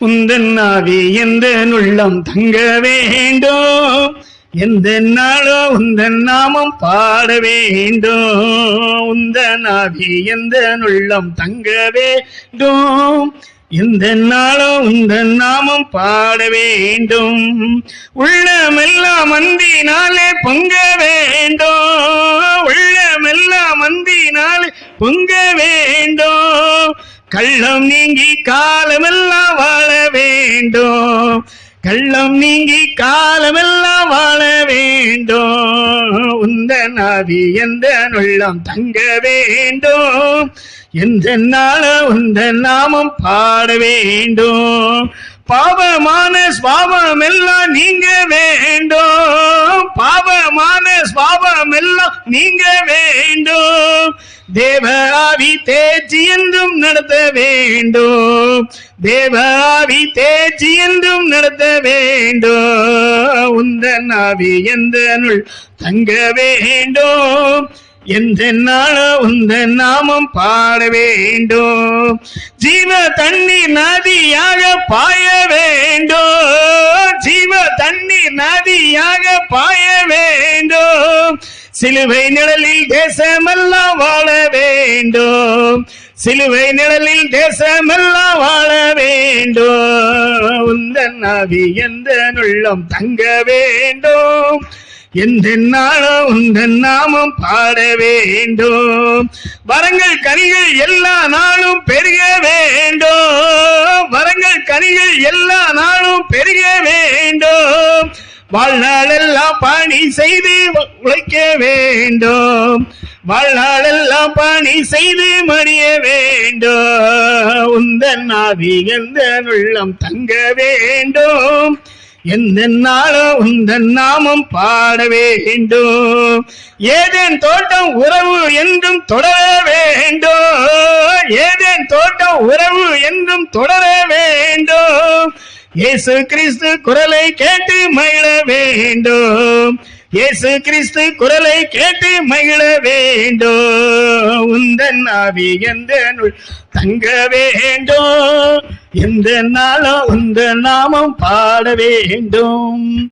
உந்தன் ஆவி எந்த உள்ளம் தங்க வேண்டும் எந்த நாளோ உந்தன் நாமம் பாட வேண்டும் உந்தன் ஆவி எந்த உள்ளம் தங்க வேண்டும் எந்த நாளோ உந்தன் நாமம் பாட வேண்டும் உள்ளமெல்லாம் அந்தினாலே பொங்க வேண்டும் உள்ளமெல்லாம் அந்தினாலே பொங்க வேண்டும் கள்ளம் நீங்கி காலமெல்லாம் வாழ வேண்டும். கள்ளம் நீங்கி காலமெல்லாம் வாழ வேண்டும். உந்த நாவி எந்த உள்ளம் தங்க வேண்டும். எந்த நாள உந்த நாமம் பாட வேண்டும். பாவமான சுவாபம் எல்லாம் நீங்க வேண்டும் எல்லாம் நீங்க வேண்டும். தேவாவி தேர்ச்சி என்றும் நடத்த வேண்டும். தேவாவி தேர்ச்சி என்றும் நடத்த வேண்டும். உந்தன் ஆவி எந்த நுள் தங்க வேண்டும். எந்த நாள உந்த நாமம் பாட வேண்டும். ஜீவ தண்ணீர் நதியாக பாய வேண்டும். ஜீவ தண்ணீர் நதியாக பாய சிலுவை நிழலில் தேசமெல்லாம் வாழ வேண்டும். சிலுவை நிழலில் தேசமெல்லாம் வாழ வேண்டும். உந்தன் ஆவி எந்த உள்ளம் தங்க வேண்டும். எந்த நாளும் உந்தன் நாமம் பாட வேண்டும். வரங்கள் கனிகள் எல்லா நாளும் பெருக வேண்டும். வரங்கள் கனிகள் எல்லா நாளும் பெருக வேண்டும். வாழ்நாளெல்லாம் பணி செய்து உழைக்க வேண்டும். வாழ்நாளெல்லாம் பணி செய்து மடிய வேண்டும். உந்தன் ஆவி எந்த உள்ளம் தங்க வேண்டும். எந்த நாளும் உந்தன் நாமம் பாட வேண்டும். ஏதேன் தோட்டம் உறவு என்றும் தொடர வேண்டும். ஏதேன் தோட்டம் உறவு என்றும் தொடர இயேசு கிறிஸ்து குரலை கேட்டு மகிழ வேண்டும். இயேசு கிறிஸ்து குரலை கேட்டு மகிழ வேண்டும். உந்தன் ஆவி எந்த நூல் தங்க வேண்டும். எந்த நாளும் உந்த நாமம் பாட வேண்டும்.